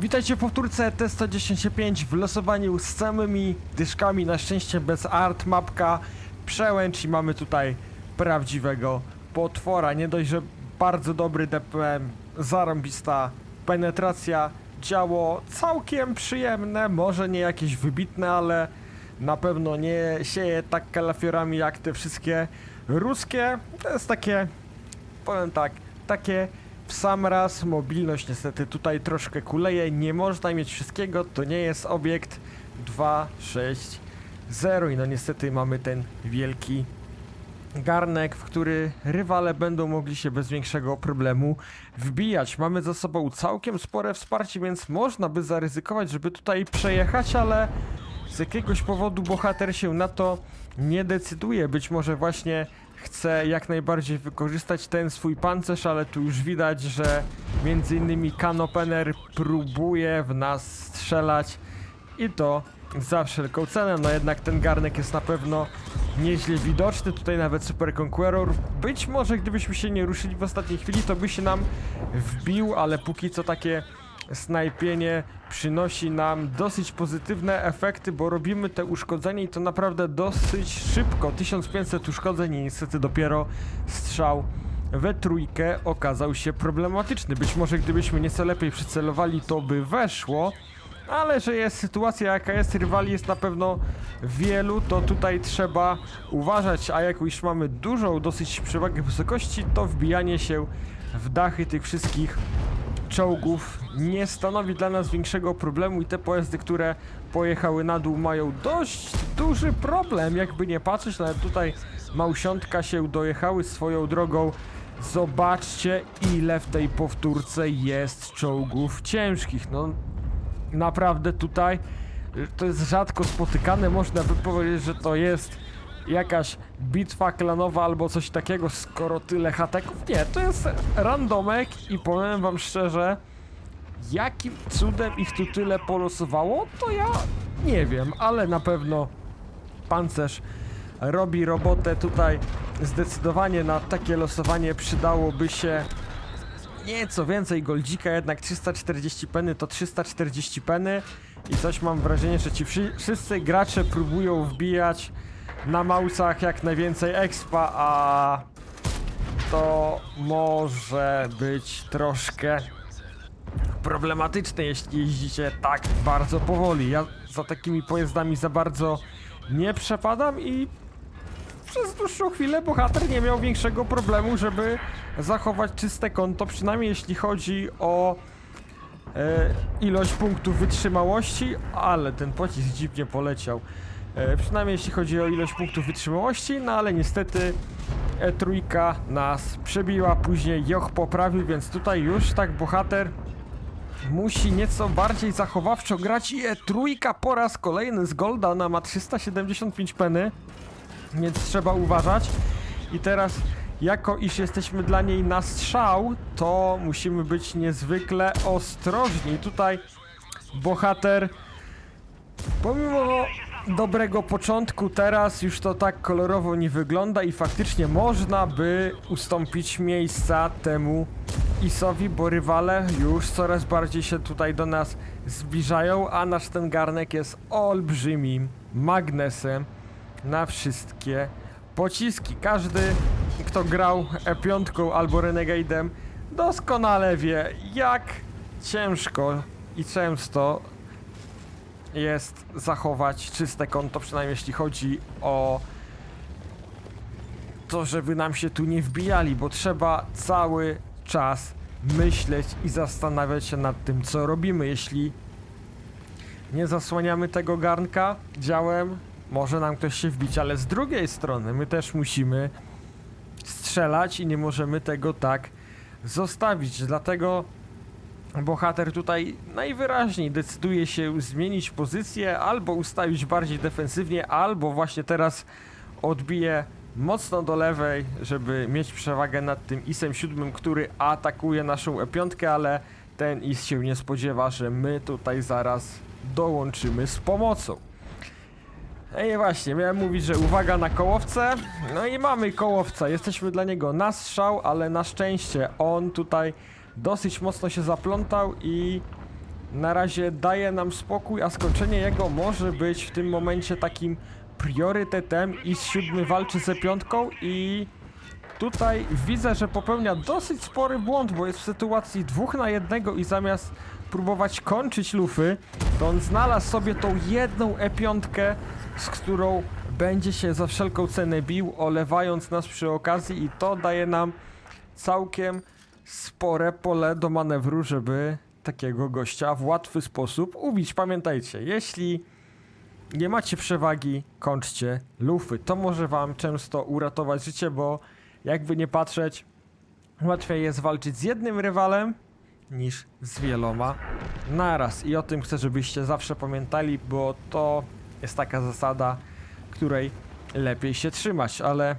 Witajcie w powtórce T115 w losowaniu z samymi dyszkami, na szczęście bez art, mapka, przełęcz i mamy tutaj prawdziwego potwora. Nie dość, że bardzo dobry DPM, zarąbista penetracja, działo całkiem przyjemne, może nie jakieś wybitne, ale na pewno nie sieje tak kalafiorami jak te wszystkie ruskie. To jest takie powiem tak, takie w sam raz mobilność niestety tutaj troszkę kuleje, nie można mieć wszystkiego, to nie jest obiekt 2, 6, 0 i no niestety mamy ten wielki garnek, w który rywale będą mogli się bez większego problemu wbijać. Mamy za sobą całkiem spore wsparcie, więc można by zaryzykować, żeby tutaj przejechać, ale z jakiegoś powodu bohater się na to nie decyduje. Być może właśnie chce jak najbardziej wykorzystać ten swój pancerz, ale tu już widać, że między innymi Kanopener próbuje w nas strzelać i to za wszelką cenę. No jednak ten garnek jest na pewno nieźle widoczny. Tutaj nawet Super Conqueror. Być może gdybyśmy się nie ruszyli w ostatniej chwili, to by się nam wbił, ale póki co takie snajpienie przynosi nam dosyć pozytywne efekty, bo robimy te uszkodzenie i to naprawdę dosyć szybko. 1500 uszkodzeń i niestety dopiero strzał we trójkę okazał się problematyczny. Być może gdybyśmy nieco lepiej przycelowali, to by weszło. Ale że jest sytuacja jaka jest, rywali jest na pewno wielu, to tutaj trzeba uważać, a jak już mamy dużą dosyć przewagę wysokości, to wbijanie się w dachy tych wszystkich czołgów nie stanowi dla nas większego problemu i te pojazdy, które pojechały na dół mają dość duży problem, jakby nie patrzeć, nawet tutaj małsiątka się dojechały swoją drogą. Zobaczcie ile w tej powtórce jest czołgów ciężkich, no naprawdę tutaj to jest rzadko spotykane, można by powiedzieć, że to jest jakaś bitwa klanowa albo coś takiego, skoro tyle hateków. Nie, to jest randomek i powiem wam szczerze, jakim cudem ich tu tyle polosowało, to ja nie wiem, ale na pewno pancerz robi robotę tutaj. Zdecydowanie na takie losowanie przydałoby się nieco więcej goldzika, jednak 340 peny to 340 peny i coś mam wrażenie, że ci wszy- wszyscy gracze próbują wbijać na mausach jak najwięcej expa, a to może być troszkę problematyczne, jeśli jeździcie tak bardzo powoli. Ja za takimi pojazdami za bardzo nie przepadam i przez dłuższą chwilę bohater nie miał większego problemu, żeby zachować czyste konto, przynajmniej jeśli chodzi o e, ilość punktów wytrzymałości, ale ten pocisk dziwnie poleciał. E, przynajmniej jeśli chodzi o ilość punktów wytrzymałości, no ale niestety E3 nas przebiła, później Joch poprawił, więc tutaj już tak bohater musi nieco bardziej zachowawczo grać i E3 po raz kolejny z Golda, ona ma 375 peny, więc trzeba uważać. I teraz, jako iż jesteśmy dla niej na strzał, to musimy być niezwykle ostrożni. Tutaj bohater, pomimo dobrego początku, teraz już to tak kolorowo nie wygląda i faktycznie można by ustąpić miejsca temu Isowi, bo rywale już coraz bardziej się tutaj do nas zbliżają, a nasz ten garnek jest olbrzymim magnesem na wszystkie pociski. Każdy, kto grał E5 albo Renegade'em, doskonale wie, jak ciężko i często jest zachować czyste konto, przynajmniej jeśli chodzi o to, żeby nam się tu nie wbijali, bo trzeba cały czas myśleć i zastanawiać się nad tym, co robimy. Jeśli nie zasłaniamy tego garnka działem, może nam ktoś się wbić, ale z drugiej strony my też musimy strzelać i nie możemy tego tak zostawić. Dlatego bohater tutaj najwyraźniej decyduje się zmienić pozycję, albo ustawić bardziej defensywnie, albo właśnie teraz odbije mocno do lewej, żeby mieć przewagę nad tym Isem 7, który atakuje naszą E5, ale ten Is się nie spodziewa, że my tutaj zaraz dołączymy z pomocą. Ej, właśnie, miałem mówić, że uwaga na kołowce. No i mamy kołowca, jesteśmy dla niego na strzał, ale na szczęście on tutaj dosyć mocno się zaplątał i na razie daje nam spokój, a skończenie jego może być w tym momencie takim priorytetem i z siódmy walczy ze piątką i tutaj widzę, że popełnia dosyć spory błąd, bo jest w sytuacji dwóch na jednego i zamiast próbować kończyć lufy, to on znalazł sobie tą jedną E5, z którą będzie się za wszelką cenę bił, olewając nas przy okazji i to daje nam całkiem spore pole do manewru, żeby takiego gościa w łatwy sposób ubić. Pamiętajcie, jeśli nie macie przewagi, kończcie lufy. To może wam często uratować życie, bo jakby nie patrzeć, łatwiej jest walczyć z jednym rywalem niż z wieloma naraz. I o tym chcę, żebyście zawsze pamiętali, bo to jest taka zasada, której lepiej się trzymać, ale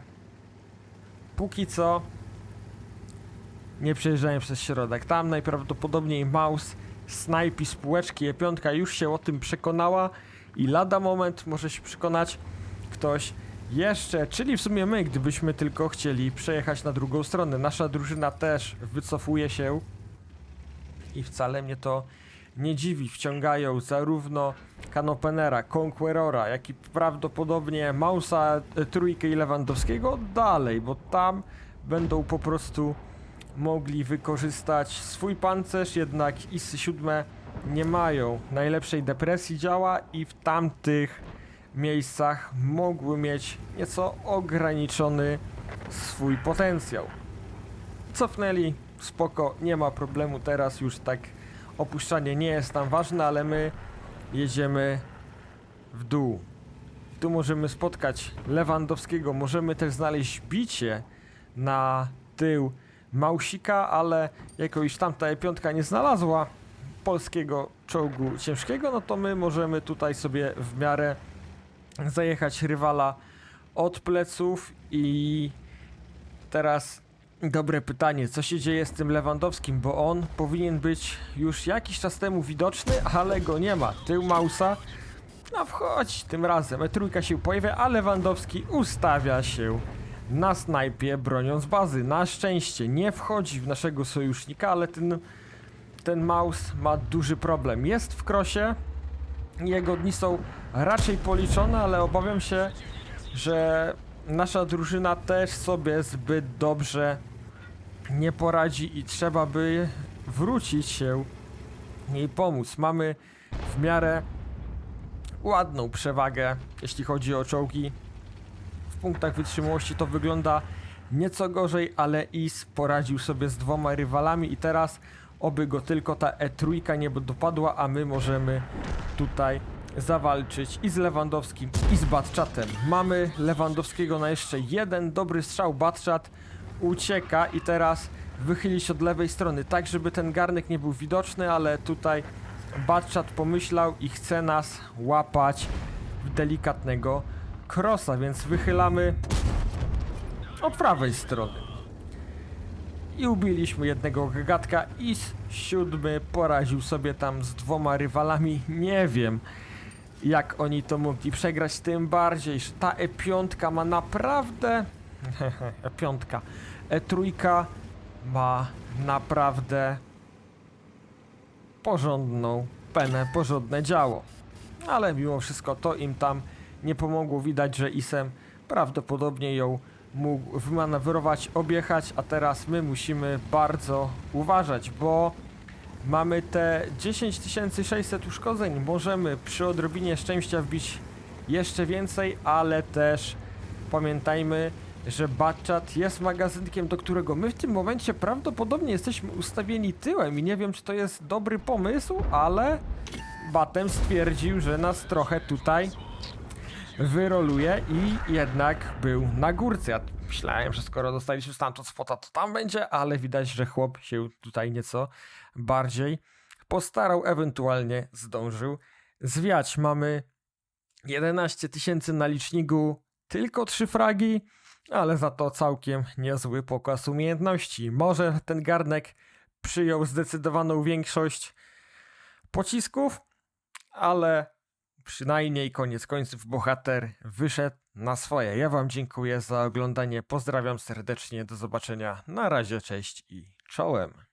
póki co nie przejeżdżają przez środek. Tam najprawdopodobniej Maus snajpi spółeczki E5 już się o tym przekonała i lada moment może się przekonać ktoś jeszcze, czyli w sumie my, gdybyśmy tylko chcieli przejechać na drugą stronę. Nasza drużyna też wycofuje się i wcale mnie to nie dziwi. Wciągają zarówno Kanopenera, Conquerora, jak i prawdopodobnie Mausa, e, Trójkę i Lewandowskiego dalej, bo tam będą po prostu mogli wykorzystać. Swój pancerz, jednak ISy 7 nie mają. Najlepszej depresji działa i w tamtych miejscach mogły mieć nieco ograniczony swój potencjał. Cofnęli, spoko, nie ma problemu. Teraz już tak opuszczanie nie jest tam ważne, ale my jedziemy w dół. Tu możemy spotkać Lewandowskiego, możemy też znaleźć bicie na tył Mausika, ale jako iż tamta E5 nie znalazła polskiego czołgu ciężkiego, no to my możemy tutaj sobie w miarę zajechać rywala od pleców i teraz dobre pytanie, co się dzieje z tym Lewandowskim, bo on powinien być już jakiś czas temu widoczny, ale go nie ma. Tył Mausa, no wchodź tym razem, E3 się pojawia, a Lewandowski ustawia się na snajpie broniąc bazy. Na szczęście nie wchodzi w naszego sojusznika, ale ten, ten Maus ma duży problem. Jest w krosie, jego dni są raczej policzone, ale obawiam się, że nasza drużyna też sobie zbyt dobrze nie poradzi i trzeba by wrócić się jej pomóc. Mamy w miarę ładną przewagę, jeśli chodzi o czołgi. W punktach wytrzymałości to wygląda nieco gorzej, ale Is poradził sobie z dwoma rywalami i teraz oby go tylko ta E3 nie dopadła, a my możemy tutaj zawalczyć i z Lewandowskim i z Batczatem. Mamy Lewandowskiego na jeszcze jeden dobry strzał, Batczat ucieka i teraz wychyli się od lewej strony, tak żeby ten garnek nie był widoczny, ale tutaj Batczat pomyślał i chce nas łapać w delikatnego krosa, więc wychylamy od prawej strony. I ubiliśmy jednego gagatka i siódmy poraził sobie tam z dwoma rywalami. Nie wiem, jak oni to mogli przegrać, tym bardziej, że ta E5 ma naprawdę... E5. E3 ma naprawdę porządną penę, porządne działo. Ale mimo wszystko to im tam nie pomogło. Widać, że Isem prawdopodobnie ją mógł wymanewrować, objechać, a teraz my musimy bardzo uważać, bo mamy te 10600 uszkodzeń. Możemy przy odrobinie szczęścia wbić jeszcze więcej, ale też pamiętajmy, że Batchat jest magazynkiem, do którego my w tym momencie prawdopodobnie jesteśmy ustawieni tyłem i nie wiem, czy to jest dobry pomysł, ale Batem stwierdził, że nas trochę tutaj wyroluje i jednak był na górce. Ja myślałem, że skoro dostaliśmy stamtąd spota, to tam będzie, ale widać, że chłop się tutaj nieco bardziej postarał, ewentualnie zdążył zwiać. Mamy 11 tysięcy na liczniku, tylko trzy fragi, ale za to całkiem niezły pokaz umiejętności. Może ten garnek przyjął zdecydowaną większość pocisków, ale przynajmniej koniec końców bohater wyszedł na swoje. Ja Wam dziękuję za oglądanie. Pozdrawiam serdecznie. Do zobaczenia. Na razie, cześć i czołem.